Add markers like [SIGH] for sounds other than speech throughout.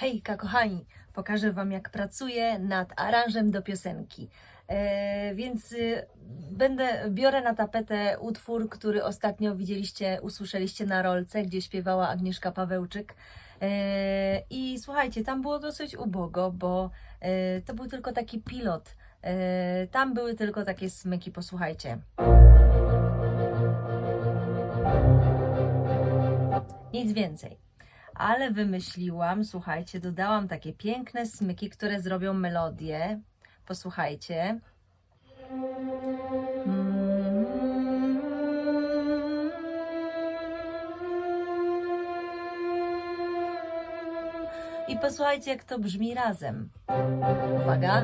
Hejka, kochani! Pokażę Wam, jak pracuję nad aranżem do piosenki. E, więc y, będę, biorę na tapetę utwór, który ostatnio widzieliście, usłyszeliście na rolce, gdzie śpiewała Agnieszka Pawełczyk. E, I słuchajcie, tam było dosyć ubogo, bo e, to był tylko taki pilot. E, tam były tylko takie smyki, posłuchajcie. Nic więcej. Ale wymyśliłam, słuchajcie, dodałam takie piękne smyki, które zrobią melodię. Posłuchajcie. I posłuchajcie, jak to brzmi razem. Uwaga.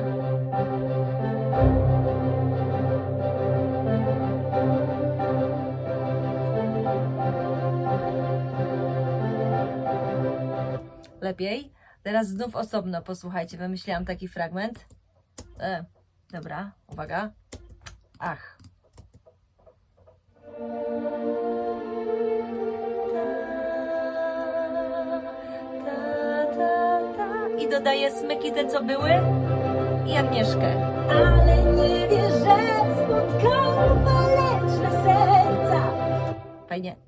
Lepiej. Teraz znów osobno posłuchajcie. Wymyśliłam taki fragment. E, dobra, uwaga. Ach. I dodaję smyki te, co były i Agnieszkę. Ale nie wiesz, że spotkało waleczne serca. Fajnie.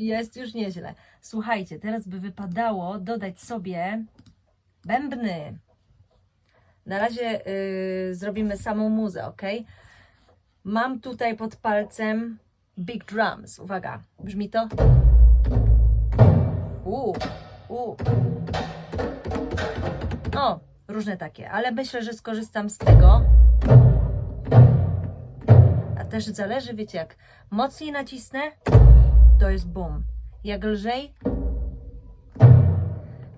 Jest już nieźle. Słuchajcie, teraz by wypadało dodać sobie bębny. Na razie y, zrobimy samą muzę, ok? Mam tutaj pod palcem big drums. Uwaga, brzmi to? U, u. O, różne takie, ale myślę, że skorzystam z tego. A też zależy, wiecie, jak mocniej nacisnę, to jest bum. Jak lżej,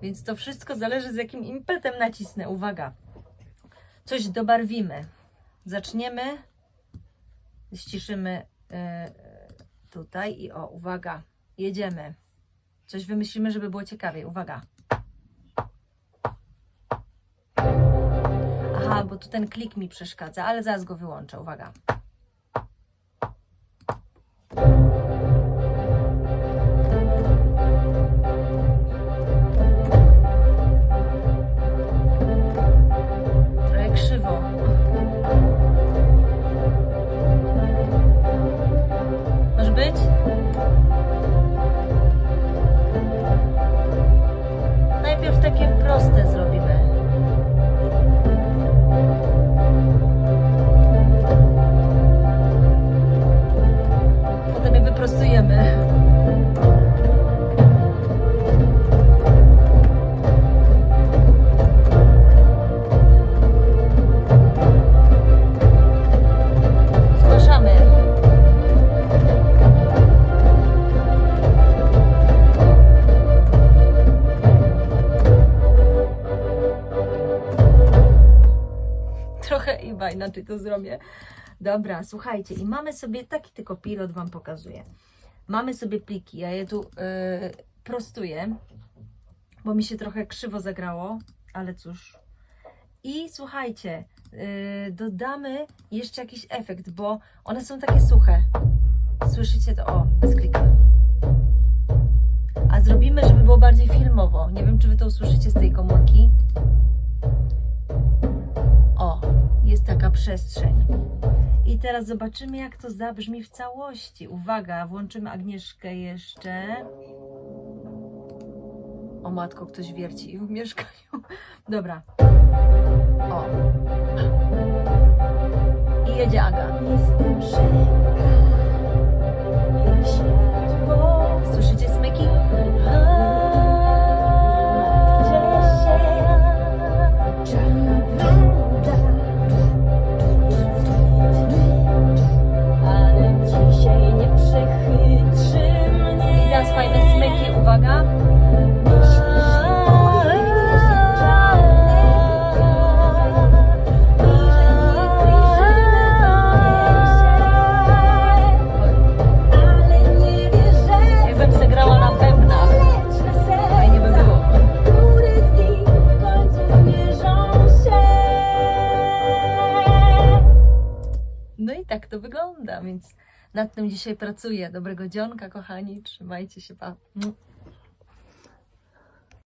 więc to wszystko zależy z jakim impetem nacisnę. Uwaga. Coś dobarwimy. Zaczniemy. Ściszymy e, tutaj i o, uwaga. Jedziemy. Coś wymyślimy, żeby było ciekawiej. Uwaga. Aha, bo tu ten klik mi przeszkadza, ale zaraz go wyłączę. Uwaga. Być? Trochę chyba inaczej to zrobię. Dobra, słuchajcie, i mamy sobie taki tylko pilot Wam pokazuję. Mamy sobie pliki, ja je tu yy, prostuję, bo mi się trochę krzywo zagrało, ale cóż. I słuchajcie, yy, dodamy jeszcze jakiś efekt, bo one są takie suche. Słyszycie to? O, bez klika. A zrobimy, żeby było bardziej filmowo. Nie wiem, czy Wy to usłyszycie z tej komórki. Taka przestrzeń. I teraz zobaczymy, jak to zabrzmi w całości. Uwaga, włączymy Agnieszkę jeszcze. O matko, ktoś wierci w mieszkaniu. [LAUGHS] Dobra. O. No i tak to wygląda, więc nad tym dzisiaj pracuję. Dobrego dzionka, kochani. Trzymajcie się, pa.